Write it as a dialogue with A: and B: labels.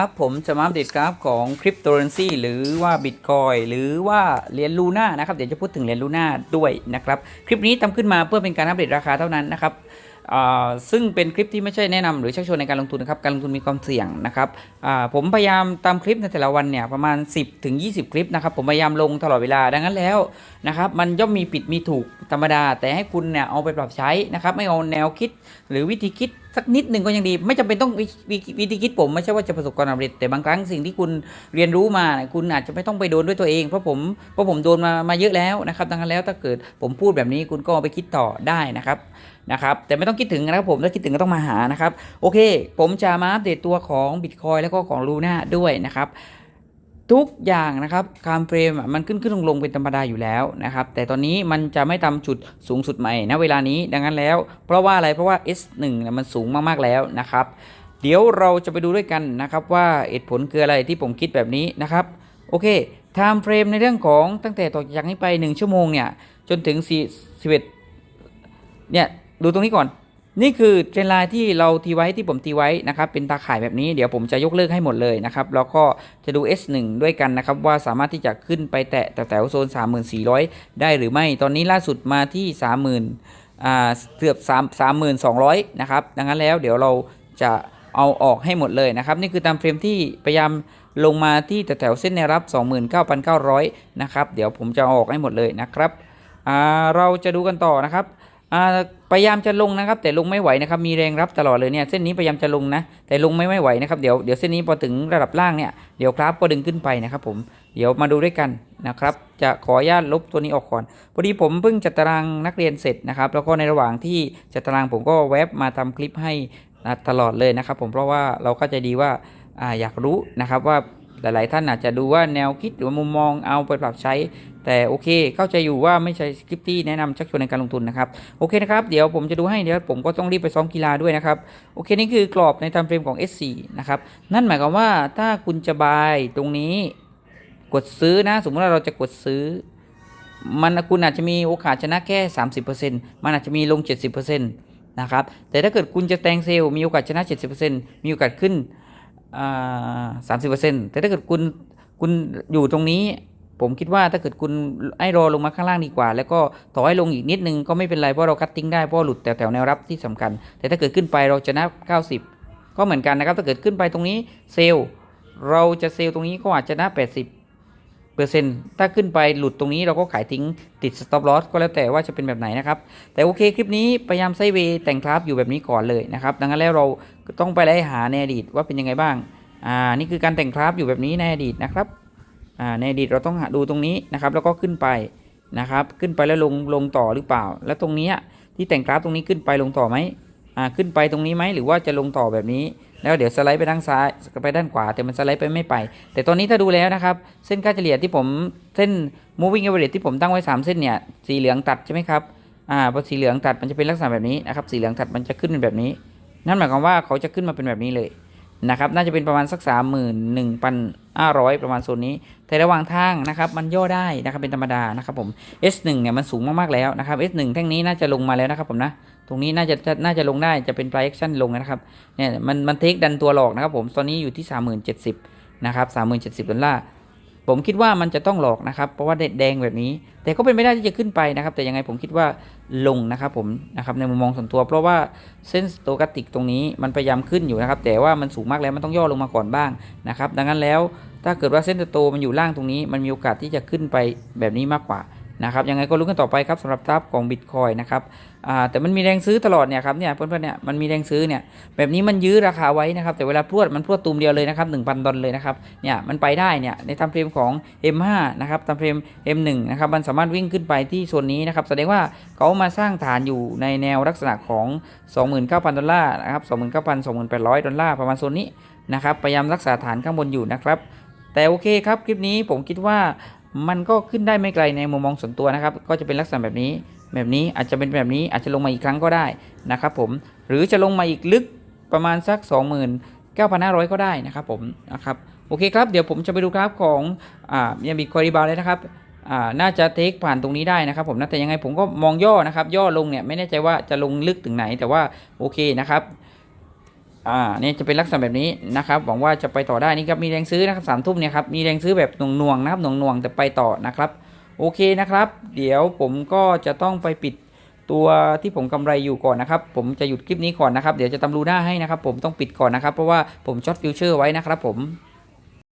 A: ครับผมจะมาอัปเดตกราฟของคริปโตเคอเรนซีหรือว่าบิตคอยหรือว่าเหรียญลูน่านะครับเดี๋ยวจะพูดถึงเหรียญลูน่าด้วยนะครับคลิปนี้ทำขึ้นมาเพื่อเป็นการอัปเดตราคาเท่านั้นนะครับอ่าซึ่งเป็นคลิปที่ไม่ใช่แนะนำหรือชักชวนในการลงทุนนะครับการลงทุนมีความเสี่ยงนะครับอ่าผมพยายามตามคลิปในแต่ละวันเนี่ยประมาณ 10ถึง20 คลิปนะครับผมพยายามลงตลอดเวลาดังนั้นแล้วนะครับมันย่อมมีผิดมีถูกธรรมดา แต่ให้คุณเนี่ยเอาไปปรับใช้นะครับไม่เอาแนวคิดหรือวิธีคิด สักนิดหนึ่งก็ยังดี ไม่จำเป็นต้องวิวิวิธีคิดผมไม่ใช่ว่าจะประสบความสำเร็จแต่บางครั้งสิ่งที่คุณเรียนรู้มาคุณอาจจะไม่ต้องไปโดนด้วยตัวเองเพราะผมเพราะผมโดนมามาเยอะแล้วนะครับดังนั้นแล้วถ้าเกิดผมพูดแบบนี้คุณก็เอาไปคิดต่อได้นะครับนะครับแต่ไม่ต้องคิดถึงนะครับผมถ้าคิดถึงก็ต้องมาหานะครับ โอเค ผมจะมาอัปเดตตัวของ Bitcoin แล้วก็ของ Luna ด้วยนะครับ ทุกอย่างนะครับคามเฟรมมันขึ้นขึ้นลงลงเป็นธรรมดาอยู่แล้วนะครับ แต่ตอนนี้มันจะไม่ทำจุดสูงสุดใหม่ณเวลานี้ดังนั้นแล้ว เพราะว่าอะไรเพราะว่า S1 เนี่ยมันสูงมากๆแล้วนะครับ เดี๋ยวเราจะไปดูด้วยกันนะครับว่าเหตุผลคืออะไรที่ผมคิดแบบนี้นะครับ โอเคไทม์เฟรมในเรื่องของตั้งแต่ต่อจากนี้ไป 1 ชั่วโมงเนี่ยจนถึง4 11เนี่ยดูตรงนี้ก่อน นี่คือเทรนไลน์ที่เราตีไว้ที่ผมตีไว้นะครับเป็นตาข่ายแบบนี้เดี๋ยวผมจะยกเลิกให้หมดเลยนะครับแล้วก็จะดู S1 ด้วยกันนะครับว่าสามารถที่จะขึ้นไปแตะแถวโซน 3400 ได้หรือไม่ ตอนนี้ล่าสุดมาที่ 30,000อ่าเกือบ3 3200นะครับดังนั้นแล้วเดี๋ยวเราจะเอาออกให้หมดเลยนะครับนี่คือตามเฟรมที่พยายามลงมาที่แถวเส้นแนวรับ 29,900 นะครับเดี๋ยวผมจะออกให้หมดเลยนะครับเราจะดูกันต่อนะครับ พยายามจะลงนะครับ แต่ลงไม่ไหวนะครับมีแรงรับตลอดเลยเนี่ยเส้นนี้พยายามจะลงนะ แต่ลงไม่ไม่ไหวนะครับเดี๋ยวเดี๋ยวเส้นนี้พอถึงระดับล่างเนี่ยเดี๋ยวกราฟก็ดึงขึ้นไปนะครับ ผมเดี๋ยวมาดูด้วยกันนะครับ จะขออนุญาตลบตัวนี้ออกก่อนพอดีผมเพิ่งจัดตารางนักเรียนเสร็จนะครับ แล้วก็ในระหว่างที่จัดตารางผมก็แวบมาทำคลิปให้ตลอดเลยนะครับ ผมเพราะว่าเราเข้าใจดีว่าออยากรู้นะครับว่าหลาย ๆ ท่านอาจจะดูว่าแนวคิดหรือมุมมองเอาไปปรับใช้ แต่โอเคเข้าใจอยู่ว่าไม่ใช่คลิปที่แนะนำชักชวนในการลงทุนนะครับโอเคนะครับเดี๋ยวผมจะดูให้เดี๋ยวผมก็ต้องรีบไปซ้อมกีฬาด้วยนะครับโอเคนี่คือกรอบในทม์เฟรมของ S4 นะครับนั่นหมายความว่าถ้าคุณจะบายตรงนี้กดซื้อนะ สมมติว่าเราจะกดซื้อ มันคุณอาจจะมีโอกาสชนะแค่ 30%มันอาจจะมีลง 70%นะครับแต่ถ้าเกิดคุณจะแตงเซลมีโอกาสชนะ 70%มีโอกาสขึ้นอ่า30%แต่ถ้าเกิดคุณคุณอยู่ตรงนี้ ผมคิดว่าถ้าเกิดคุณไอ้รอลงมาข้างล่างดีกว่า แล้วก็ต่อให้ลงอีกนิดนึงก็ไม่เป็นไรเพราะเราคัดติ้งได้เพราะหลุดแถวแนวรับที่สำคัญ แต่ถ้าเกิดขึ้นไปเราชนะ90 ก็เหมือนกันนะครับ ถ้าเกิดขึ้นไปตรงนี้เซลล์เราจะเซลล์ตรงนี้ก็อาจจะชนะ80เปอร์เซ็นต์ถ้าขึ้นไปหลุดตรงนี้เราก็ขายทิ้งติด stop loss ก็แล้วแต่ว่าจะเป็นแบบไหนนะครับ แต่โอเคคลิปนี้พยายามไซเวย์แต่งกราฟอยู่แบบนี้ก่อนเลยนะครับ ดังนั้นแล้วเราต้องไปไล่หาในอดีตว่าเป็นยังไงบ้าง อ่า นี่คือการแต่งกราฟอยู่แบบนี้ในอดีตนะครับ ในอดีตเราต้องหาดูตรงนี้นะครับ แล้วก็ขึ้นไปนะครับ ขึ้นไปแล้วลงลงต่อหรือเปล่า แล้วตรงนี้ที่แต่งกราฟตรงนี้ขึ้นไปลงต่อไหมอ่าขึ้นไปตรงนี้ไหมหรือว่าจะลงต่อแบบนี้ แล้วเดี๋ยวสไลด์ไปด้านซ้ายไปด้านขวา แต่มันสไลด์ไปไม่ไป แต่ตอนนี้ถ้าดูแล้วนะครับ เส้นค่าเฉลี่ยที่ผมเส้น moving average ที่ผมตั้งไว้ 3 เส้นเนี่ยสีเหลืองตัดใช่ไหมครับอ่าพอสีเหลืองตัดมันจะเป็นลักษณะแบบนี้นะครับสีเหลืองตัดมันจะขึ้นเป็นแบบนี้ นั่นหมายความว่าเขาจะขึ้นมาเป็นแบบนี้เลย นะครับน่าจะเป็นประมาณสัก 31,500 ประมาณโซนนี้ แต่ระหว่างทางนะครับมันย่อได้นะครับเป็นธรรมดานะครับผม S1 เนี่ยมันสูงมากๆแล้วนะครับ S1 แท่งนี้น่าจะลงมาแล้วนะครับผมนะตรงนี้น่าจะน่าจะลงได้จะเป็น projection ลงนะครับเนี่ยมันมันเทคดันตัวหลอกนะครับผมตอนนี้อยู่ที่ 3070นะครับ3070ดอลลาร์ ผมคิดว่ามันจะต้องหลอกนะครับ เพราะว่าแดงแบบนี้ แต่ก็เป็นไม่ได้ที่จะขึ้นไปนะครับ แต่ยังไงผมคิดว่าลงนะครับผมนะครับในมุมมองส่วนตัว เพราะว่าเส้นสโตกติกตรงนี้มันพยายามขึ้นอยู่นะครับ แต่ว่ามันสูงมากแล้วมันต้องย่อลงมาก่อนบ้างนะครับ ดังนั้นแล้วถ้าเกิดว่าเส้นสโตมันอยู่ล่างตรงนี้ มันมีโอกาสที่จะขึ้นไปแบบนี้มากกว่า นะครับยังไงก็รู้กันต่อไปครับสำหรับทับของบิตคอยนะครับแต่มันมีแรงซื้อตลอดเนี่ยครับเนี่ยเพื่อนๆเนี่ยมันมีแรงซื้อเนี่ยแบบนี้มันยื้อราคาไว้นะครับแต่เวลาพรวดมันพรวดตูมเดียวเลยนะครับ1,000ดอลเลยนะครับเนี่ยมันไปได้เนี่ยในทำเฟรมของ M5 นะครับทำเฟรม M1 นะครับมันสามารถวิ่งขึ้นไปที่โซนนี้นะครับแสดงว่าเขามาสร้างฐานอยู่ในแนวลักษณะของ 29,000 ดอลลาร์นะครับ29,000 2,800 ดอลลาร์ประมาณโซนนี้นะครับพยายามรักษาฐานข้างบนอยู่นะครับแต่โอเคครับคลิปนี้ผมคิดว่า มันก็ขึ้นได้ไม่ไกลในมุมมองส่วนตัวนะครับ ก็จะเป็นลักษณะแบบนี้ แบบนี้อาจจะเป็นแบบนี้อาจจะลงมาอีกครั้งก็ได้นะครับผม หรือจะลงมาอีกลึกประมาณสัก 29,500 ก็ได้นะครับผมนะครับโอเคครับ เดี๋ยวผมจะไปดูกราฟของอ่ายาบิคอริบาเลยนะครับอ่าน่าจะเทคผ่านตรงนี้ได้นะครับผมนะแต่ยังไงผมก็มองย่อนะครับ ย่อลงเนี่ยไม่แน่ใจว่าจะลงลึกถึงไหนแต่ว่าโอเคนะครับ อ่าเนี่ยจะเป็นลักษณะแบบนี้นะครับหวังว่าจะไปต่อได้นี่ครับมีแรงซื้อนะครับสามทุ่มเนี่ยครับมีแรงซื้อแบบหน่วงๆนะครับหน่วงๆแต่ไปต่อนะครับ โอเคนะครับ เดี๋ยวผมก็จะต้องไปปิดตัวที่ผมกำไรอยู่ก่อนนะครับ ผมจะหยุดคลิปนี้ก่อนนะครับ เดี๋ยวจะตำรูหน้าให้นะครับ ผมต้องปิดก่อนนะครับ เพราะว่าผมช็อตฟิวเจอร์ไว้นะครับผม